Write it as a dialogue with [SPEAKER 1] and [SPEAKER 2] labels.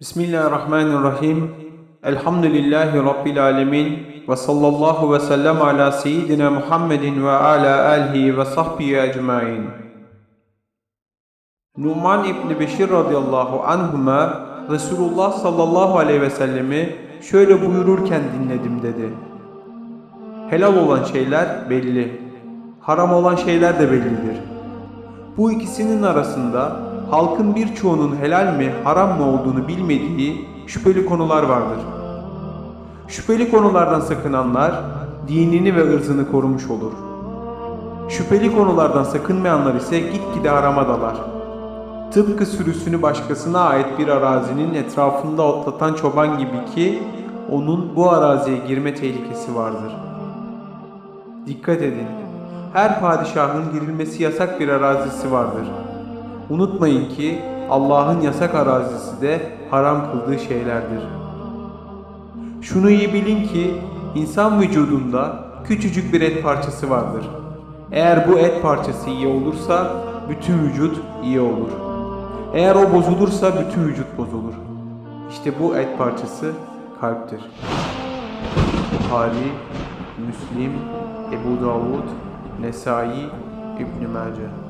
[SPEAKER 1] Bismillahirrahmanirrahim. Elhamdülillahi Rabbil alemin. Ve sallallahu ve sellem ala seyyidina Muhammedin ve ala alihi ve sahbihi ecmain. Numan İbni Beşir radıyallahu anhuma Resulullah sallallahu aleyhi ve sellemi şöyle buyururken dinledim dedi. Helal olan şeyler belli. Haram olan şeyler de bellidir. Bu ikisinin arasında halkın birçoğunun helal mi haram mı olduğunu bilmediği şüpheli konular vardır. Şüpheli konulardan sakınanlar dinini ve ırzını korumuş olur. Şüpheli konulardan sakınmayanlar ise gitgide harama dalar. Tıpkı sürüsünü başkasına ait bir arazinin etrafında otlatan çoban gibi ki onun bu araziye girme tehlikesi vardır. Dikkat edin. Her padişahın girilmesi yasak bir arazisi vardır. Unutmayın ki Allah'ın yasak arazisi de haram kıldığı şeylerdir. Şunu iyi bilin ki insan vücudunda küçücük bir et parçası vardır. Eğer bu et parçası iyi olursa bütün vücut iyi olur. Eğer o bozulursa bütün vücut bozulur. İşte bu et parçası kalptir. Buhari, Müslim, Ebu Davud, Nesai, İbn Mace.